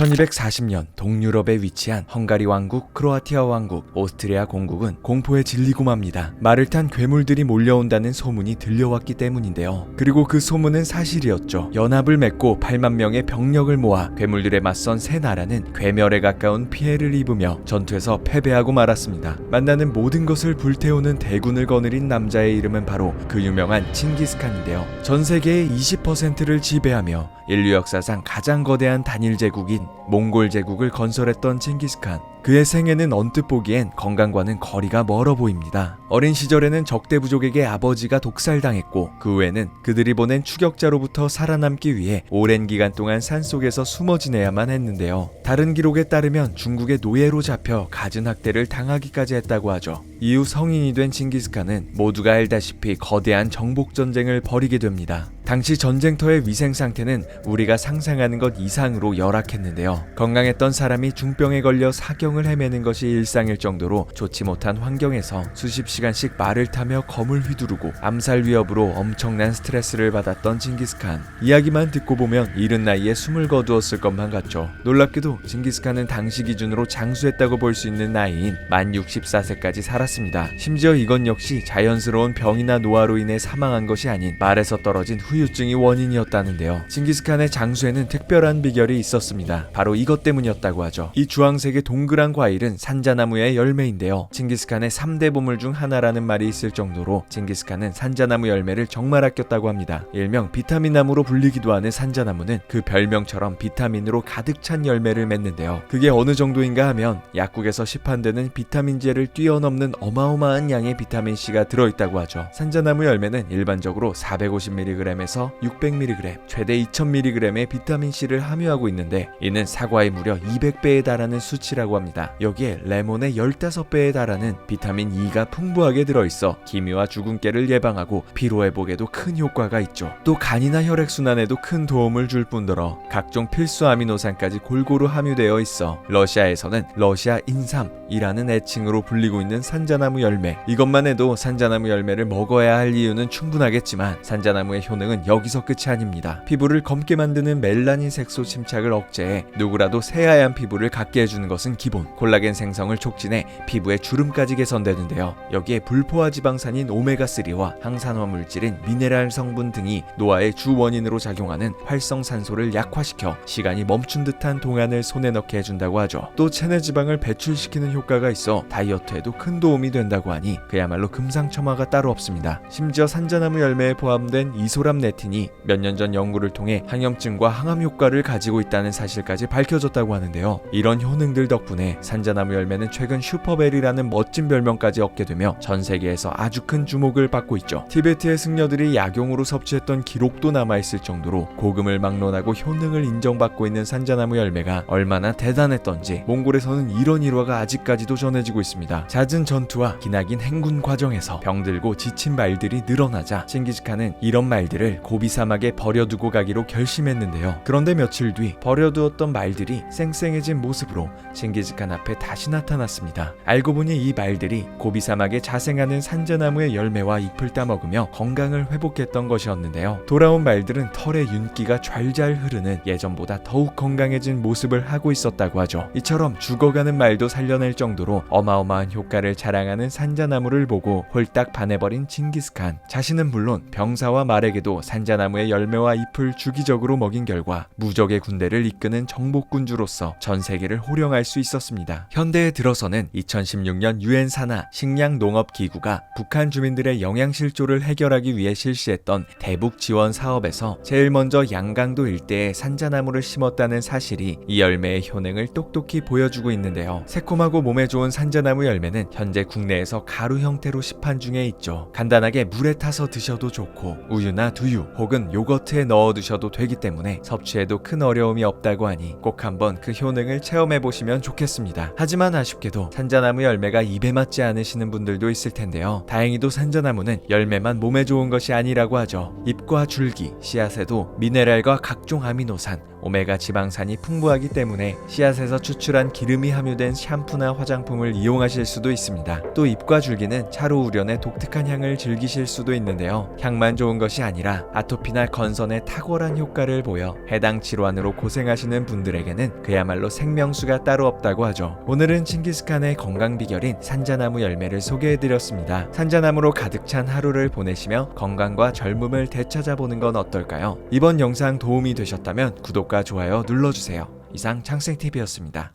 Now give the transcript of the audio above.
1240년 동유럽에 위치한 헝가리 왕국, 크로아티아 왕국, 오스트리아 공국은 공포에 질리고 맙니다. 말을 탄 괴물들이 몰려온다는 소문이 들려왔기 때문인데요. 그리고 그 소문은 사실이었죠. 연합을 맺고 8만 명의 병력을 모아 괴물들에 맞선 새 나라는 괴멸에 가까운 피해를 입으며 전투에서 패배하고 말았습니다. 만나는 모든 것을 불태우는 대군을 거느린 남자의 이름은 바로 그 유명한 칭기스칸인데요. 전 세계의 20%를 지배하며 인류 역사상 가장 거대한 단일 제국인 몽골 제국을 건설했던 칭기스칸. 그의 생애는 언뜻 보기엔 건강과는 거리가 멀어 보입니다. 어린 시절에는 적대 부족에게 아버지가 독살당했고 그 후에는 그들이 보낸 추격자로부터 살아남기 위해 오랜 기간 동안 산속에서 숨어 지내야만 했는데요. 다른 기록에 따르면 중국의 노예로 잡혀 갖은 학대를 당하기까지 했다고 하죠. 이후 성인이 된 칭기스칸은 모두가 알다시피 거대한 정복 전쟁을 벌이게 됩니다. 당시 전쟁터의 위생 상태는 우리가 상상하는 것 이상으로 열악했는데요. 건강했던 사람이 중병에 걸려 사경을 헤매는 것이 일상일 정도로 좋지 못한 환경에서 수십 시간씩 말을 타며 검을 휘두르고 암살 위협으로 엄청난 스트레스를 받았던 징기스칸. 이야기만 듣고 보면 이른 나이에 숨을 거두었을 것만 같죠. 놀랍게도 징기스칸은 당시 기준으로 장수했다고 볼 수 있는 나이인 만 64세까지 살았습니다. 심지어 이건 역시 자연스러운 병이나 노화로 인해 사망한 것이 아닌 말에서 떨어진 후유 증이 원인이었다는데요. 징기스칸의 장수에는 특별한 비결이 있었습니다. 바로 이것 때문이었다고 하죠. 이 주황색의 동그란 과일은 산자나무의 열매인데요. 징기스칸의 3대 보물 중 하나라는 말이 있을 정도로 징기스칸은 산자나무 열매를 정말 아꼈다고 합니다. 일명 비타민 나무로 불리기도 하는 산자나무는 그 별명처럼 비타민으로 가득 찬 열매를 맺는데요. 그게 어느 정도인가 하면 약국에서 시판되는 비타민제를 뛰어넘는 어마어마한 양의 비타민 C가 들어있다고 하죠. 산자나무 열매는 일반적으로 450mg에서 600mg, 최대 2000mg의 비타민 C를 함유하고 있는데 이는 사과의 무려 200배에 달하는 수치라고 합니다. 여기에 레몬의 15배에 달하는 비타민 E가 풍부하게 들어있어 기미와 주근깨를 예방하고 피로 회복에도 큰 효과가 있죠. 또 간이나 혈액 순환에도 큰 도움을 줄 뿐더러 각종 필수 아미노산까지 골고루 함유되어 있어 러시아에서는 러시아 인삼이라는 애칭으로 불리고 있는 산자나무 열매. 이것만 해도 산자나무 열매를 먹어야 할 이유는 충분하겠지만 산자나무의 효능은 여기서 끝이 아닙니다. 피부를 검게 만드는 멜라닌 색소 침착을 억제해 누구라도 새하얀 피부를 갖게 해주는 것은 기본. 콜라겐 생성을 촉진해 피부에 주름까지 개선되는데요. 여기에 불포화 지방산인 오메가3와 항산화 물질인 미네랄 성분 등이 노화의 주 원인으로 작용하는 활성산소를 약화시켜 시간이 멈춘 듯한 동안을 손에 넣게 해준다고 하죠. 또 체내 지방을 배출시키는 효과가 있어 다이어트에도 큰 도움이 된다고 하니 그야말로 금상첨화가 따로 없습니다. 심지어 산자나무 열매에 포함된 이소람 네틴이 몇 년 전 연구를 통해 항염증과 항암 효과를 가지고 있다는 사실까지 밝혀졌다고 하는데요. 이런 효능들 덕분에 산자나무 열매는 최근 슈퍼베리라는 멋진 별명까지 얻게 되며 전 세계에서 아주 큰 주목을 받고 있죠. 티베트의 승려들이 약용으로 섭취했던 기록도 남아있을 정도로 고금을 막론하고 효능을 인정받고 있는 산자나무 열매가 얼마나 대단했던지 몽골에서는 이런 일화가 아직까지도 전해지고 있습니다. 잦은 전투와 기나긴 행군 과정에서 병들고 지친 말들이 늘어나자 칭기즈칸은 이런 말들을 고비 사막에 버려두고 가기로 결심했는데요. 그런데 며칠 뒤 버려두었던 말들이 쌩쌩해진 모습으로 칭기즈칸 앞에 다시 나타났습니다. 알고 보니 이 말들이 고비 사막에 자생하는 산자나무의 열매와 잎을 따먹으며 건강을 회복했던 것이었는데요. 돌아온 말들은 털의 윤기가 좔좔 흐르는 예전보다 더욱 건강해진 모습을 하고 있었다고 하죠. 이처럼 죽어가는 말도 살려낼 정도로 어마어마한 효과를 자랑하는 산자나무를 보고 홀딱 반해버린 칭기스칸. 자신은 물론 병사와 말에게도 산자나무의 열매와 잎을 주기적으로 먹인 결과 무적의 군대를 이끄는 정복군주로서 전 세계를 호령할 수 있었습니다. 현대에 들어서는 2016년 유엔 산하 식량 농업 기구가 북한 주민들의 영양 실조를 해결하기 위해 실시했던 대북 지원 사업에서 제일 먼저 양강도 일대에 산자나무를 심었다는 사실이 이 열매의 효능을 똑똑히 보여주고 있는데요. 새콤하고 몸에 좋은 산자나무 열매는 현재 국내에서 가루 형태로 시판 중에 있죠. 간단하게 물에 타서 드셔도 좋고 우유나 두유 혹은 요거트에 넣어 두셔도 되기 때문에 섭취에도 큰 어려움이 없다고 하니 꼭 한번 그 효능을 체험해 보시면 좋겠습니다. 하지만 아쉽게도 산자나무 열매가 입에 맞지 않으시는 분들도 있을 텐데요. 다행히도 산자나무는 열매만 몸에 좋은 것이 아니라고 하죠. 잎과 줄기, 씨앗에도 미네랄과 각종 아미노산, 오메가 지방산이 풍부하기 때문에 씨앗에서 추출한 기름이 함유된 샴푸나 화장품을 이용하실 수도 있습니다. 또 잎과 줄기는 차로 우려내 독특한 향을 즐기실 수도 있는데요. 향만 좋은 것이 아니라 아토피나 건선에 탁월한 효과를 보여 해당 질환으로 고생하시는 분들에게는 그야말로 생명수가 따로 없다고 하죠. 오늘은 칭기스칸의 건강 비결인 산자나무 열매를 소개해드렸습니다. 산자나무로 가득 찬 하루를 보내시며 건강과 젊음을 되찾아보는 건 어떨까요? 이번 영상 도움이 되셨다면 구독과 좋아요 눌러주세요. 이상 창생TV였습니다.